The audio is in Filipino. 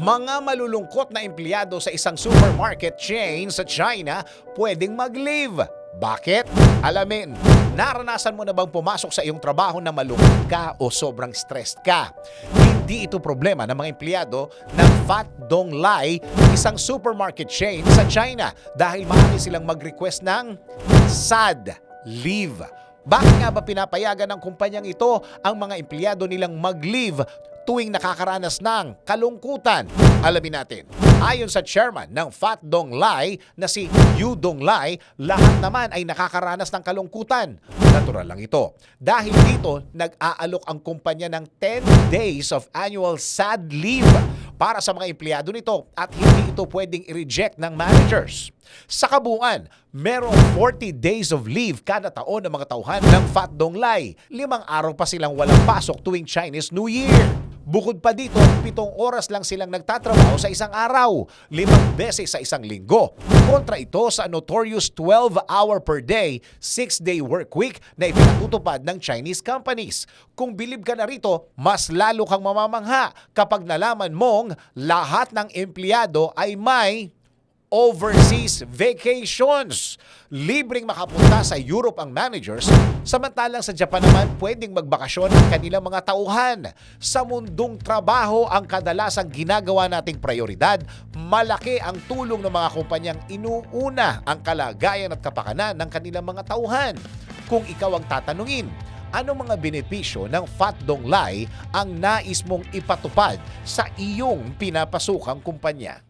mga malulungkot na empleyado sa isang supermarket chain sa China pwedeng mag-leave. Bakit? Alamin, naranasan mo na bang pumasok sa iyong trabaho na malungkot ka o sobrang stressed ka? Hindi ito problema ng mga empleyado ng Fat Dong Lai, isang supermarket chain sa China dahil maaari silang mag-request ng SAD, leave. Bakit nga ba pinapayagan ng kumpanyang ito ang mga empleyado nilang mag-leave tuwing nakakaranas ng kalungkutan? Alamin natin. Ayon sa chairman ng Fat Dong Lai na si Yu Dong Lai, lahat naman ay nakakaranas ng kalungkutan. Natural lang ito. Dahil dito, nag-aalok ang kumpanya ng 10 days of annual sad leave para sa mga empleyado nito at hindi ito pwedeng i-reject ng managers. Sa kabuuan, merong 40 days of leave kada taon ng mga tauhan ng Fat Dong Lai. Limang araw pa silang walang pasok tuwing Chinese New Year. Bukod pa dito, pitong oras lang silang nagtatrabaho sa isang araw, limang beses sa isang linggo. Kontra ito sa notorious 12-hour per day, 6-day work week na ipinatutupad ng Chinese companies. Kung bilib ka na rito, mas lalo kang mamamangha kapag nalaman mong lahat ng empleyado ay may overseas vacations. Libreng makapunta sa Europe ang managers, samantalang sa Japan naman pwedeng magbakasyon ang kanilang mga tauhan. Sa mundong trabaho ang kadalasang ginagawa nating prioridad, malaki ang tulong ng mga kumpanyang inuuna ang kalagayan at kapakanan ng kanilang mga tauhan. Kung ikaw ang tatanungin, ano mga benepisyo ng Fat Dong Lai ang nais mong ipatupad sa iyong pinapasukang kumpanya?